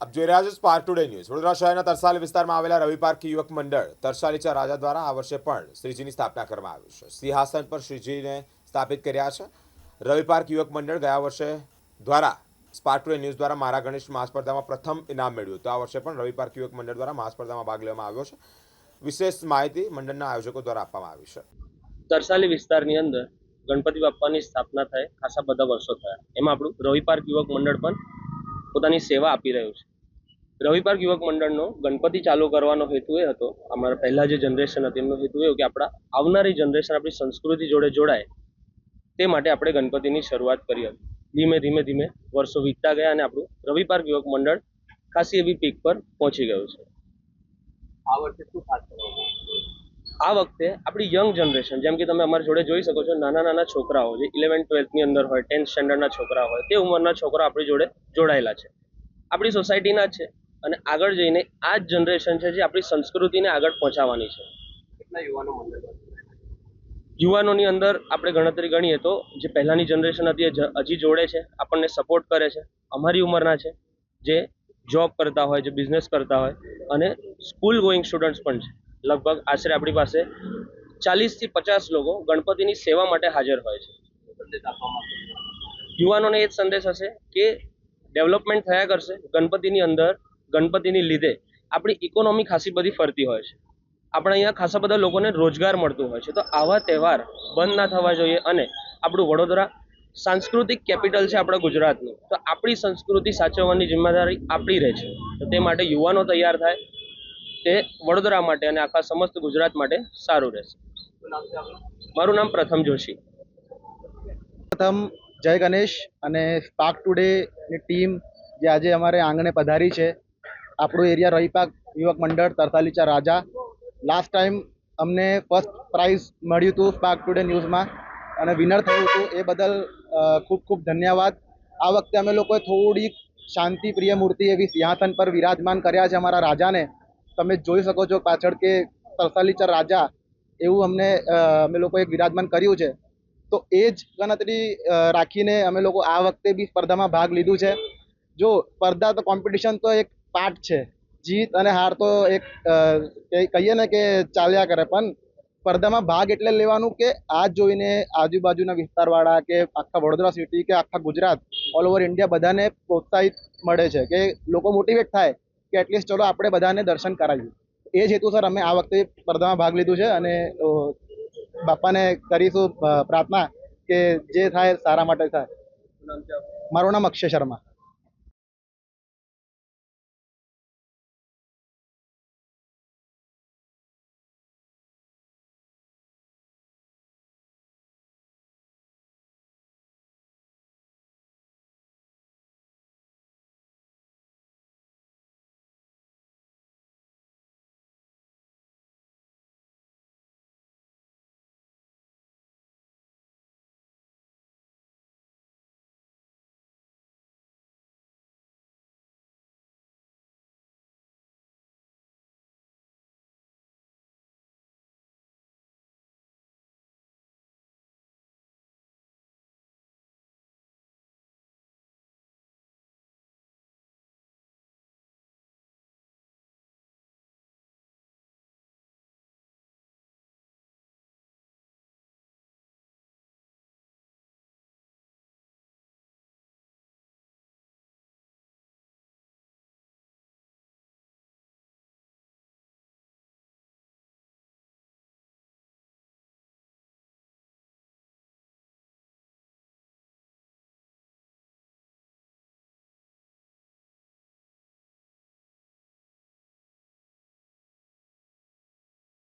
આપ જોઈ રહ્યા છો સ્પાર્ક ટુડે ન્યૂઝ વડોદરા શહેરના તરસાલી વિસ્તારમાં આવેલા રવિ પાર્ક યુવક મંડળ તરસાલીચા રાજા દ્વારા આ વર્ષે પણ શ્રીજીની સ્થાપના કરવામાં આવી છે. સિંહાસન પર શ્રીજીને સ્થાપિત કર્યા છે. રવિ પાર્ક યુવક મંડળ ગયા વર્ષે દ્વારા સ્પાર્ક ટુડે ન્યૂઝ દ્વારા મારા ગણેશ મહાસ્પર્ધામાં પ્રથમ ઇનામ મેળવ્યું. તો આ વર્ષે પણ રવિ પાર્ક યુવક મંડળ દ્વારા મહાસ્પર્ધામાં ભાગ લેવામાં આવ્યો છે. વિશેષ માહિતી મંડળના આયોજકો દ્વારા આપવામાં આવી છે. તરસાલી વિસ્તારની અંદર ગણપતિ બાપ્પાની સ્થાપના થાય ખાસા બધા વર્ષો થયા. એમાં આપણું રવિ પાર્ક યુવક મંડળ પણ પોતાની સેવા આપી રહ્યું છે. રવિ પાર્ક યુવક મંડળનો ગણપતિ ચાલુ કરવાનો હેતુ એ હતો, અમારા પહેલાં જે જનરેશન હતી, એમનો હેતુ એ કે આપણા આવનારી જનરેશન આપણી સંસ્કૃતિ જોડે જોડાય, તે માટે આપણે ગણપતિની શરૂઆત કરી હતી. ધીમે ધીમે ધીમે વર્ષો વીતતા ગયા અને આપણું રવિ પાર્ક યુવક મંડળ ખાસી એવી પીક પર પહોંચી ગયું છે. આ વર્ષે શું ખાસ આ વખતે આપણી યંગ જનરેશન જેમ કે તમે અમારી જોડે જોઈ શકો છો નાના નાના છોકરાઓ જે ઇલેવન ટ્વેલ્થની અંદર હોય ટેન્થ સ્ટેન્ડર્ડના છોકરા હોય તે ઉંમરના છોકરા આપણી જોડે જોડાયેલા છે. આપણી સોસાયટીના છે અને આગળ જઈને આ જ જનરેશન છે જે આપણી સંસ્કૃતિને આગળ પહોંચાડવાની છે. કેટલા યુવાનો મંડળ યુવાનોની અંદર આપણે ગણતરી ગણીએ તો જે પહેલાંની જનરેશન હતી એ હજી જોડે છે આપણને સપોર્ટ કરે છે અમારી ઉંમરના છે જે જોબ કરતા હોય જે બિઝનેસ કરતા હોય અને સ્કૂલ ગોઈંગ સ્ટુડન્ટ્સ પણ છે. લગભગ આશરે આપણી પાસે ચાલીસથી પચાસ લોકો ગણપતિની સેવા માટે હાજર હોય છે. યુવાનોને એ જ સંદેશ હશે કે ડેવલપમેન્ટ થયા કરશે, ગણપતિની અંદર, ગણપતિની લીધે આપણી ઇકોનોમી ખાસી બધી ફરતી હોય છે. આપણે અહીંયા ખાસા બધા લોકોને રોજગાર મળતું હોય છે. તો આવા તહેવાર બંધ ના થવા જોઈએ અને આપણું વડોદરા સાંસ્કૃતિક કેપિટલ છે આપણા ગુજરાતનું. તો આપણી સંસ્કૃતિ સાચવવાની જિમ્મેદારી આપણી રહે છે. તો તે માટે યુવાનો તૈયાર થાય તે વડોદરા માટે અને આખા સમસ્ત ગુજરાત માટે સારું રહેશે. મારું નામ પ્રથમ જોશી. પ્રથમ જય ગણેશ અને પાક ટુડેની ટીમ જે આજે અમારે આંગણે પધારી છે. આપણું એરિયા રહીપાક યુવક મંડળ તરતાલીચા રાજા. લાસ્ટ ટાઈમ અમને ફર્સ્ટ પ્રાઇઝ મળ્યું હતું પાક ટુડે ન્યૂઝમાં અને વિનર થયું હતું. એ બદલ ખૂબ ખૂબ ધન્યવાદ. આ વખતે અમે લોકોએ થોડીક શાંતિપ્રિય મૂર્તિ એવી સિંહાસન પર વિરાજમાન કર્યા છે અમારા રાજાને. તમે જોઈ શકો છો પાછળ કે તરસાલીચર રાજા એવું અમને અમે અમે લોકોએ વિરાજમાન કર્યું છે. તો એ જ ગણતરી રાખીને અમે લોકો આ વખતે બી સ્પર્ધામાં ભાગ લીધું છે. જો સ્પર્ધા તો કોમ્પિટિશન તો એક પાર્ટ છે. જીત અને હાર તો એક કહીએ ને કે ચાલ્યા કરે. પણ સ્પર્ધામાં ભાગ એટલે લેવાનું કે આ જોઈને આજુબાજુના વિસ્તારવાળા કે આખા વડોદરા સિટી કે આખા ગુજરાત ઓલ ઓવર ઇન્ડિયા બધાને પ્રોત્સાહિત મળે છે કે લોકો મોટિવેટ થાય. કે એટલીસ્ટ ચલો આપણે બધાને દર્શન કરાવીએ એ જ હેતુસર અમે આ વખતે સ્પર્ધામાં ભાગ લીધું છે અને બાપાને કરીશું પ્રાર્થના કે જે થાય સારા માટે થાય? મારું નામ અક્ષય શર્મા